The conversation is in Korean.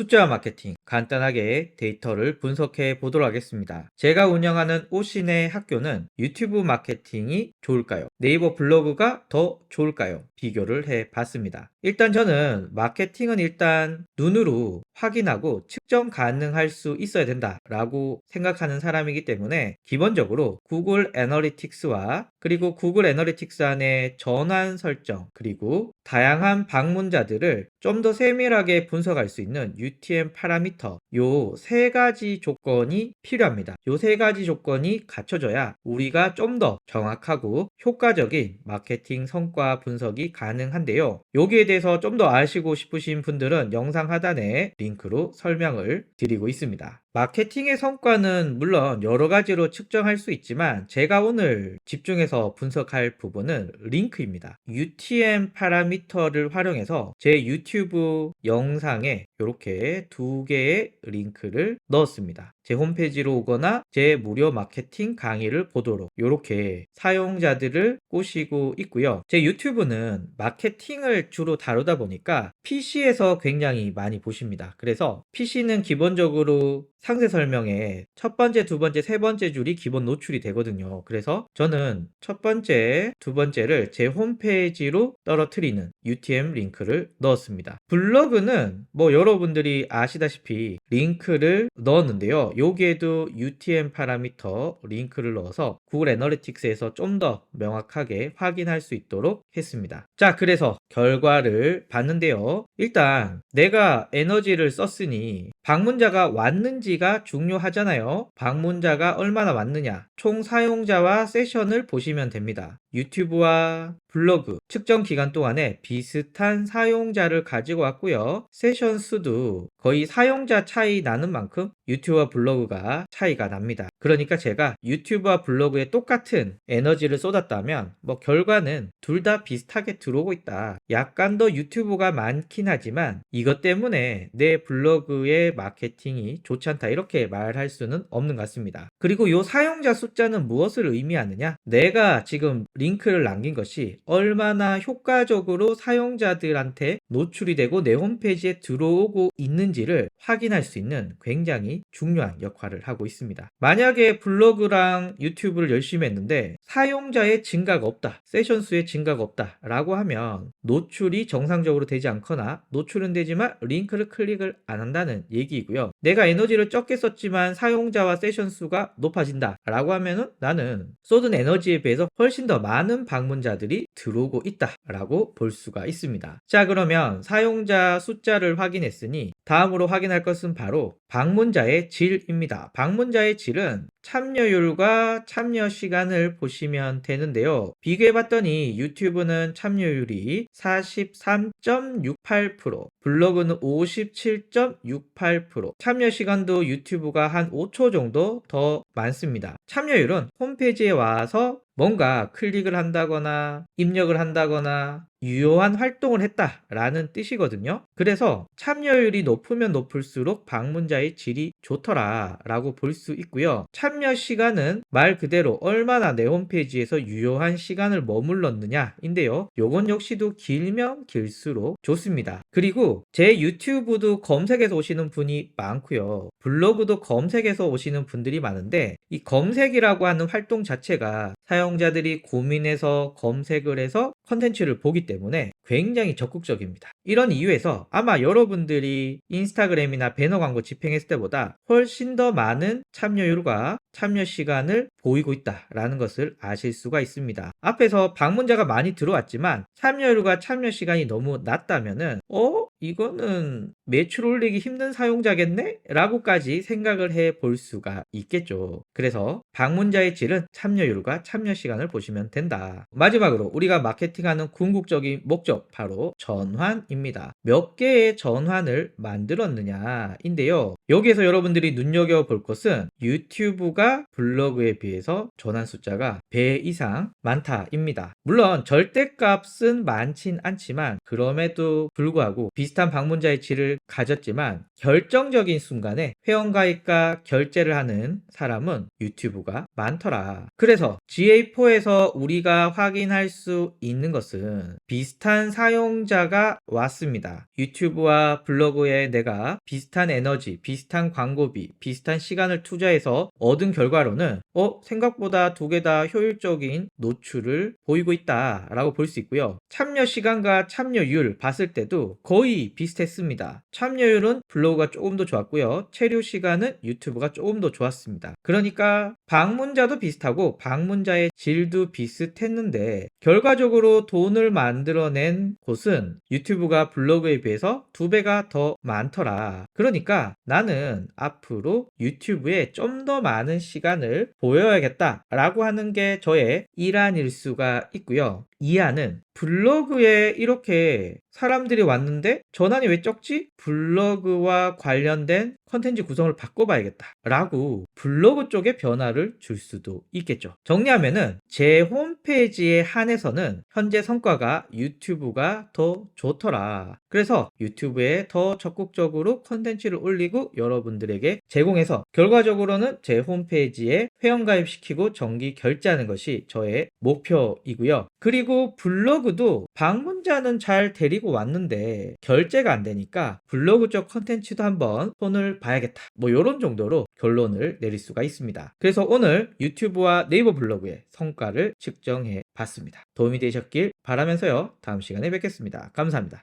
숫자 마케팅 간단하게 데이터를 분석해 보도록 하겠습니다. 제가 운영하는 오신의 학교는 유튜브 마케팅이 좋을까요? 네이버 블로그가 더 좋을까요? 비교를 해 봤습니다. 일단 저는 마케팅은 일단 눈으로 확인하고 측정 가능할 수 있어야 된다라고 생각하는 사람이기 때문에 기본적으로 구글 애널리틱스와 그리고 구글 애널리틱스 안에 전환 설정 그리고 다양한 방문자들을 좀 더 세밀하게 분석할 수 있는 UTM 파라미터 요 세 가지 조건이 필요합니다. 요 세 가지 조건이 갖춰져야 우리가 좀 더 정확하고 효과 적인 마케팅 성과 분석이 가능한데요. 여기에 대해서 좀 더 아시고 싶으신 분들은 영상 하단에 링크로 설명을 드리고 있습니다. 마케팅의 성과는 물론 여러 가지로 측정할 수 있지만 제가 오늘 집중해서 분석할 부분은 링크입니다. UTM 파라미터를 활용해서 제 유튜브 영상에 이렇게 두 개의 링크를 넣었습니다. 제 홈페이지로 오거나 제 무료 마케팅 강의를 보도록 이렇게 사용자들을 꼬시고 있고요. 제 유튜브는 마케팅을 주로 다루다 보니까 PC에서 굉장히 많이 보십니다. 그래서 PC는 기본적으로 상세 설명에 첫 번째, 두 번째, 세 번째 줄이 기본 노출이 되거든요. 그래서 저는 첫 번째, 두 번째를 제 홈페이지로 떨어뜨리는 UTM 링크를 넣었습니다. 블로그는 뭐 여러분들이 아시다시피 링크를 넣었는데요. 여기에도 UTM 파라미터 링크를 넣어서 구글 애널리틱스에서 좀 더 명확하게 확인할 수 있도록 했습니다. 자, 그래서 결과를 봤는데요. 일단 내가 에너지를 썼으니 방문자가 왔는지 가 중요하잖아요. 방문자가 얼마나 왔느냐. 총 사용자와 세션을 보시면 됩니다. 유튜브와 블로그 측정 기간 동안에 비슷한 사용자를 가지고 왔고요. 세션 수도 거의 사용자 차이 나는 만큼 유튜브와 블로그가 차이가 납니다. 그러니까 제가 유튜브와 블로그에 똑같은 에너지를 쏟았다면 뭐 결과는 둘 다 비슷하게 들어오고 있다. 약간 더 유튜브가 많긴 하지만 이것 때문에 내 블로그의 마케팅이 좋지 않다. 이렇게 말할 수는 없는 것 같습니다. 그리고 이 사용자 숫자는 무엇을 의미하느냐? 내가 지금 링크를 남긴 것이 얼마나 효과적으로 사용자들한테 노출이 되고 내 홈페이지에 들어오고 있는지를 확인할 수 있는 굉장히 중요한 역할을 하고 있습니다. 만약에 블로그랑 유튜브를 열심히 했는데 사용자의 증가가 없다, 세션 수의 증가가 없다 라고 하면 노출이 정상적으로 되지 않거나 노출은 되지만 링크를 클릭을 안 한다는 얘기이고요. 내가 에너지를 적게 썼지만 사용자와 세션 수가 높아진다 라고 하면은 나는 쏟은 에너지에 비해서 훨씬 더 많은 방문자들이 들어오고 있다 라고 볼 수가 있습니다. 자 그러면 사용자 숫자를 확인했으니 다음으로 확인할 것은 바로 방문자의 질입니다. 방문자의 질은 참여율과 참여 시간을 보시면 되는데요. 비교해 봤더니 유튜브는 참여율이 43.68%, 블로그는 57.68%, 참여 시간도 유튜브가 한 5초 정도 더 많습니다. 참여율은 홈페이지에 와서 뭔가 클릭을 한다거나 입력을 한다거나 유효한 활동을 했다라는 뜻이거든요. 그래서 참여율이 높으면 높을수록 방문자의 질이 좋더라라고 볼 수 있고요. 참여 시간은 말 그대로 얼마나 내 홈페이지에서 유효한 시간을 머물렀느냐인데요. 요건 역시도 길면 길수록 좋습니다. 그리고 제 유튜브도 검색해서 오시는 분이 많고요. 블로그도 검색해서 오시는 분들이 많은데 이 검색이라고 하는 활동 자체가 사용 자들이 고민해서 검색을 해서 컨텐츠를 보기 때문에 굉장히 적극적입니다. 이런 이유에서 아마 여러분들이 인스타그램이나 배너 광고 집행했을 때보다 훨씬 더 많은 참여율과 참여 시간을 보이고 있다라는 것을 아실 수가 있습니다. 앞에서 방문자가 많이 들어왔지만 참여율과 참여 시간이 너무 낮다면은 어? 이거는 매출 올리기 힘든 사용자겠네? 라고까지 생각을 해 볼 수가 있겠죠. 그래서 방문자의 질은 참여율과 참여 시간을 보시면 된다. 마지막으로 우리가 마케팅 하는 궁극적인 목적 바로 전환입니다. 몇 개의 전환을 만들었느냐인데요. 여기에서 여러분들이 눈여겨 볼 것은 유튜브가 블로그에 비해서 전환 숫자가 배 이상 많다입니다. 물론 절대값은 많진 않지만 그럼에도 불구하고 비슷한 방문자의 질을 가졌지만 결정적인 순간에 회원가입과 결제를 하는 사람은 유튜브가 많더라. 그래서 GA4에서 우리가 확인할 수 있는 되는 것은 비슷한 사용자가 왔습니다. 유튜브와 블로그에 내가 비슷한 에너지, 비슷한 광고비, 비슷한 시간을 투자해서 얻은 결과로는 어, 생각보다 두 개 다 효율적인 노출을 보이고 있다라고 볼 수 있고요. 참여 시간과 참여율 봤을 때도 거의 비슷했습니다. 참여율은 블로그가 조금 더 좋았고요. 체류 시간은 유튜브가 조금 더 좋았습니다. 그러니까 방문자도 비슷하고 방문자의 질도 비슷했는데 결과적으로 돈을 만들어낸 곳은 유튜브가 블로그에 비해서 두 배가 더 많더라. 그러니까 나는 앞으로 유튜브에 좀 더 많은 시간을 보여야겠다 라고 하는 게 저의 일환 일 수가 있고요. 이안은 블로그에 이렇게 사람들이 왔는데 전환이 왜 적지? 블로그와 관련된 컨텐츠 구성을 바꿔봐야겠다. 라고 블로그 쪽에 변화를 줄 수도 있겠죠. 정리하면은 제 홈페이지에 한해서는 현재 성과가 유튜브가 더 좋더라. 그래서 유튜브에 더 적극적으로 컨텐츠를 올리고 여러분들에게 제공해서 결과적으로는 제 홈페이지에 회원가입시키고 정기 결제하는 것이 저의 목표이고요. 그리고 블로그도 방문자는 잘 데리고 왔는데 결제가 안 되니까 블로그 쪽 컨텐츠도 한번 손을 봐야겠다. 뭐 이런 정도로 결론을 내릴 수가 있습니다. 그래서 오늘 유튜브와 네이버 블로그의 성과를 측정해 봤습니다. 도움이 되셨길 바라면서요. 다음 시간에 뵙겠습니다. 감사합니다.